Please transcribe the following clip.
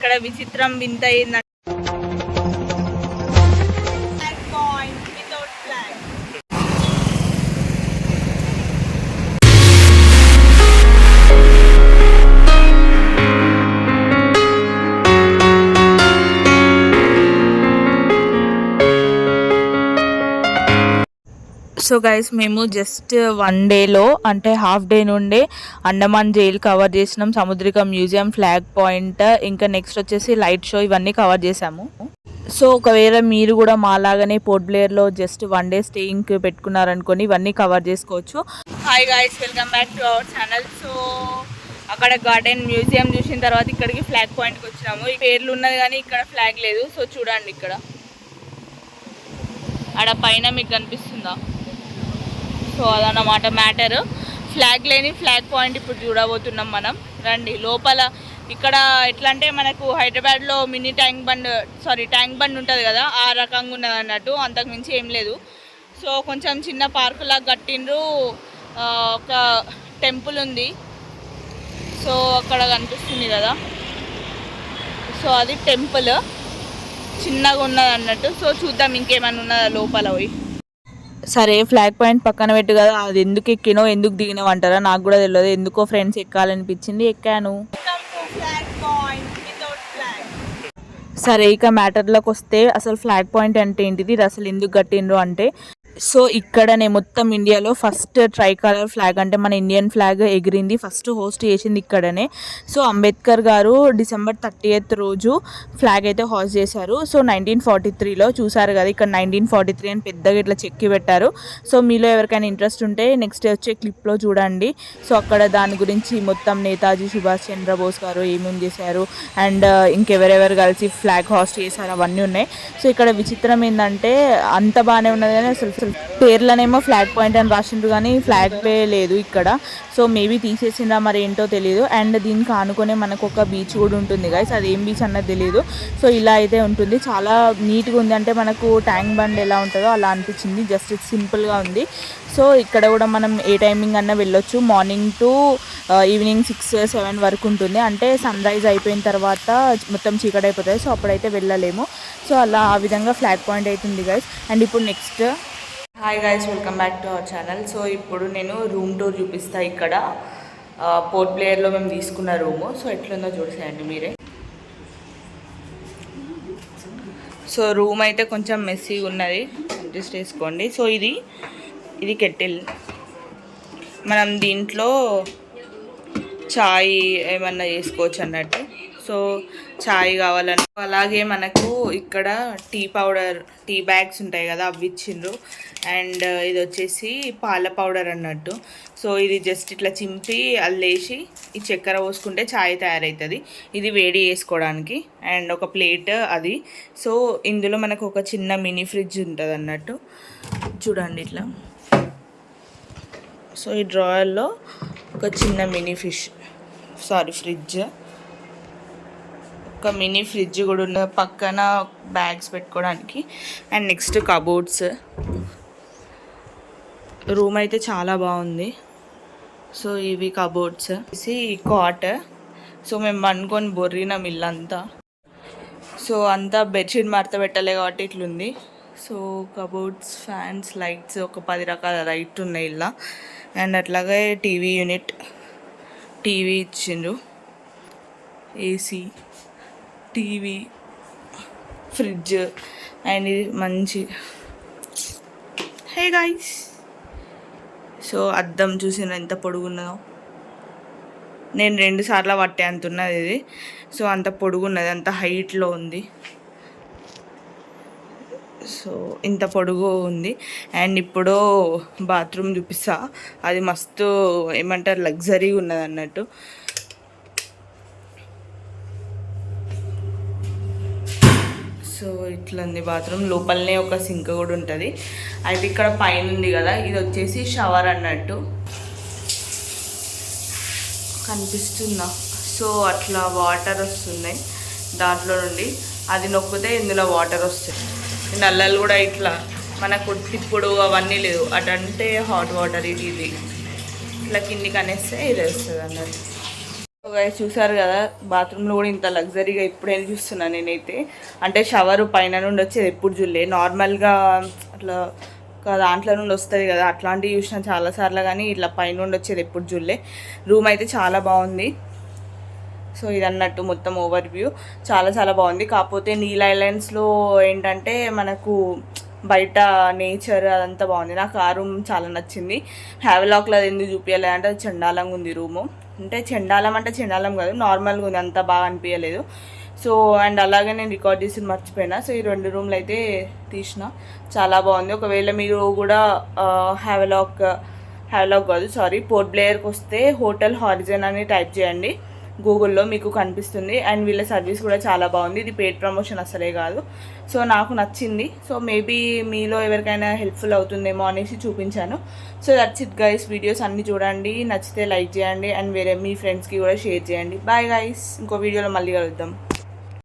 ఇక్కడ విచిత్రం వింత సో గైస్ మేము జస్ట్ వన్ డేలో అంటే హాఫ్ డే నుండే అండమాన్ జైల్ కవర్ చేసినాం. సముద్రిక మ్యూజియం ఫ్లాగ్ పాయింట్ ఇంకా నెక్స్ట్ వచ్చేసి లైట్ షో ఇవన్నీ కవర్ చేసాము సో ఒకవేళ మీరు కూడా మాలాగానే పోర్ట్ బ్లేయర్లో జస్ట్ వన్ డే స్టేయింగ్ పెట్టుకున్నారనుకొని ఇవన్నీ కవర్ చేసుకోవచ్చు. Hi guys welcome back to our channel so అక్కడ గార్డెన్ మ్యూజియం చూసిన తర్వాత ఇక్కడికి ఫ్లాగ్ పాయింట్కి వచ్చినాము. ఈ పేర్లు ఉన్నది కానీ ఇక్కడ ఫ్లాగ్ లేదు. సో చూడండి ఇక్కడ. ఆడ పైన మీకు కనిపిస్తుందా? సో అదన్నమాట మ్యాటర్. ఫ్లాగ్ లేని ఫ్లాగ్ పాయింట్ ఇప్పుడు చూడబోతున్నాం మనం. రండి లోపల ఇక్కడ ఎట్లా అంటే మనకు హైదరాబాద్లో mini tank bund sorry tank bund ఉంటుంది కదా ఆ రకంగా ఉన్నది అన్నట్టు అంతకుమించి ఏం లేదు. సో కొంచెం చిన్న పార్కు లాగా కట్టిండ్రు ఒక టెంపుల్ ఉంది. సో అక్కడ కనిపిస్తుంది కదా. సో అది టెంపుల్. చిన్నగా ఉన్నది అన్నట్టు. సో చూద్దాం ఇంకేమైనా ఉన్నదా లోపల పోయి. సరే ఫ్లాగ్ పాయింట్ పక్కన పెట్టు కదా అది ఎందుకు ఎక్కినో ఎందుకు దిగినావు అంటారా? నాకు కూడా తెలియదు. ఎందుకో ఫ్రెండ్స్ ఎక్కాలనిపించింది ఎక్కాను. సరే ఇక మ్యాటర్లోకి వస్తే అసలు ఫ్లాగ్ పాయింట్ అంటే ఏంటిది? అసలు ఎందుకు కట్టిండ్రు అంటే సో ఇక్కడనే మొత్తం ఇండియాలో ఫస్ట్ ట్రై కలర్ ఫ్లాగ్ అంటే మన ఇండియన్ ఫ్లాగ్ ఎగిరింది. ఫస్ట్ హోస్ట్ చేసింది ఇక్కడనే. So Ambedkar garu December thirty eighth రోజు ఫ్లాగ్ అయితే హోస్ట్ చేశారు. సో నైన్టీన్ ఫార్టీ త్రీలో చూసారు కదా ఇక్కడ నైన్టీన్ ఫార్టీ త్రీ అని పెద్దగా ఇట్లా చెక్కి పెట్టారు. సో మీలో ఎవరికైనా ఇంట్రెస్ట్ ఉంటే నెక్స్ట్ వచ్చే క్లిప్లో చూడండి. సో అక్కడ దాని గురించి మొత్తం నేతాజీ సుభాష్ చంద్రబోస్ గారు ఏమేమి చేశారు అండ్ uh, ఇంకెవరెవరు కలిసి ఫ్లాగ్ హోస్ట్ చేశారు అవన్నీ ఉన్నాయి. సో ఇక్కడ విచిత్రం ఏంటంటే అంత బాగానే ఉన్నది కానీ అసలు పేర్లనేమో ఫ్లాట్ పాయింట్ అని రాసిండ్రు కానీ ఫ్లాట్ పే లేదు ఇక్కడ. సో మేబీ తీసేసిందా మరి ఏంటో తెలియదు అండ్ దీనికి ఆనుకునే మనకు ఒక బీచ్ కూడా ఉంటుంది గాయస్ అది ఏం బీచ్ అన్నది తెలియదు సో ఇలా అయితే ఉంటుంది. చాలా నీట్గా ఉంది. అంటే మనకు ట్యాంక్ బండ్ ఎలా ఉంటుందో అలా అనిపించింది. జస్ట్ సింపుల్గా ఉంది. సో ఇక్కడ కూడా మనం ఏ టైమింగ్ అన్నా వెళ్ళొచ్చు. Morning to evening six seven వరకు ఉంటుంది. అంటే సన్ రైజ్ అయిపోయిన తర్వాత మొత్తం చీకటి అయిపోతుంది సో అప్పుడైతే వెళ్ళలేము. సో అలా ఆ విధంగా ఫ్లాగ్ పాయింట్ అవుతుంది గైస్ అండ్ ఇప్పుడు next hi guys welcome back to our channel so ఇప్పుడు నేను రూమ్ టూర్ చూపిస్తా ఇక్కడ. పోర్ట్ ప్లేయర్లో మేము తీసుకున్న రూము సో ఎట్లుందో చూసేయండి మీరే. సో రూమ్ అయితే కొంచెం మెస్సీగా ఉన్నది. అడ్జస్ట్ చేసుకోండి సో ఇది ఇది కెటిల్ మనం దీంట్లో చాయ్ ఏమన్నా చేసుకోవచ్చు అన్నట్టు. సో చాయ్ కావాలని. అలాగే మనకు ఇక్కడ టీ పౌడర్ టీ బ్యాగ్స్ ఉంటాయి కదా అవి ఇచ్చిండ్రు. అండ్ ఇది వచ్చేసి పాల పౌడర్ అన్నట్టు. సో ఇది జస్ట్ ఇట్లా చింపి అల్లేసి ఈ చక్కెర పోసుకుంటే చాయ్ తయారవుతుంది ఇది వేడి చేసుకోవడానికి. అండ్ ఒక ప్లేట్ అది. సో ఇందులో మనకు ఒక చిన్న మినీ ఫ్రిడ్జ్ ఉంటుంది అన్నట్టు. చూడండి ఇట్లా. సో ఈ డ్రాయర్లో ఒక చిన్న మినీ ఫిష్ సారీ ఫ్రిడ్జ్. ఒక మినీ ఫ్రిడ్జ్ కూడా ఉన్న పక్కన బ్యాగ్స్ పెట్టుకోవడానికి. And next cupboards. రూమ్ అయితే చాలా బాగుంది. సో ఇవి కబోర్డ్స్. ఇది కాట్ సో మేము పండుకొని బొర్రినాం ఇల్లంతా. సో అంతా బెడ్షీట్ మడత పెట్టలే కాబట్టి ఇట్లుంది. సో కబోర్డ్స్ ఫ్యాన్స్ లైట్స్ ఒక పది రకాల లైట్ ఉన్నాయి ఇలా అండ్ అట్లాగే టీవీ యూనిట్. టీవీ ఇచ్చిండ్రు. ఏసీ టీవీ ఫ్రిడ్జ్ అండ్ ఇది మంచి హే గాయస్ సో అద్దం చూసిన ఎంత పొడుగున్నదో. నేను రెండు సార్లు పట్టే అంత ఉన్నది ఇది. సో అంత పొడుగున్నది అంత హైట్లో ఉంది. సో ఇంత పొడుగు ఉంది. అండ్ ఇప్పుడు బాత్రూమ్ చూపిస్తా. అది మస్తు ఏమంటారు లగ్జరీగా ఉన్నది అన్నట్టు సో ఇట్లా బాత్రూమ్. లోపలనే ఒక సింక్ కూడా ఉంటుంది. అయితే ఇక్కడ పైన ఉంది కదా ఇది వచ్చేసి షవర్ అన్నట్టు. కనిపిస్తుందా? సో అట్లా వాటర్ వస్తున్నాయి దాంట్లో నుండి. అది నొక్కితే ఇందులో వాటర్ వస్తాయి నల్లలు కూడా ఇట్లా మనకు ఇప్పుడు అవన్నీ లేవు. అటంటే హాట్ వాటర్ ఇది ఇది. ఇట్లా కిందికి అనేస్తే ఇది వస్తుంది అన్నట్టు. చూసారు కదా బాత్రూంలో కూడా ఇంత లగ్జరీగా ఇప్పుడైనా చూస్తున్నాను నేనైతే. అంటే షవర్ పైన నుండి వచ్చేది ఎప్పుడు చూడలే. నార్మల్గా అట్లా ఒక దాంట్లో నుండి వస్తుంది కదా అట్లాంటివి చూసిన చాలాసార్లు కానీ ఇట్లా పైన నుండి వచ్చేది ఎప్పుడు చూడలే. రూమ్ అయితే చాలా బాగుంది. సో ఇది అన్నట్టు మొత్తం ఓవర్ వ్యూ చాలా చాలా బాగుంది. కాకపోతే నీల్ ఐలాండ్స్లో ఏంటంటే మనకు బయట నేచర్ అదంతా బాగుంది. నాకు ఆ రూమ్ చాలా నచ్చింది. హ్యావలాక్లో అది ఎందుకు చూపించలేదు అంటే అది చండాలంగా ఉంది రూము. అంటే చండాలం అంటే చండాలం కాదు నార్మల్గా ఉంది. అంత బాగా అనిపించలేదు సో అండ్ అలాగే నేను రికార్డ్ చేసి మర్చిపోయినా. సో ఈ రెండు రూమ్లు అయితే తీసిన. చాలా బాగుంది. ఒకవేళ మీరు కూడా హ్యావలాక్ హ్యావలాక్ కాదు సారీ పోర్ట్ బ్లేయర్కి వస్తే హోటల్ హారిజన్ అని టైప్ చేయండి. గూగుల్లో మీకు కనిపిస్తుంది. అండ్ వీళ్ళ సర్వీస్ కూడా చాలా బాగుంది. ఇది పెయిడ్ ప్రమోషన్ అసలే కాదు. సో నాకు నచ్చింది. సో మేబీ మీలో ఎవరికైనా హెల్ప్ఫుల్ అవుతుందేమో అనేసి చూపించాను. So that's it guys videos అన్నీ చూడండి. నచ్చితే లైక్ చేయండి. అండ్ వేరే మీ ఫ్రెండ్స్కి కూడా షేర్ చేయండి. బాయ్ గైస్ ఇంకో వీడియోలో మళ్ళీ కలుద్దాం.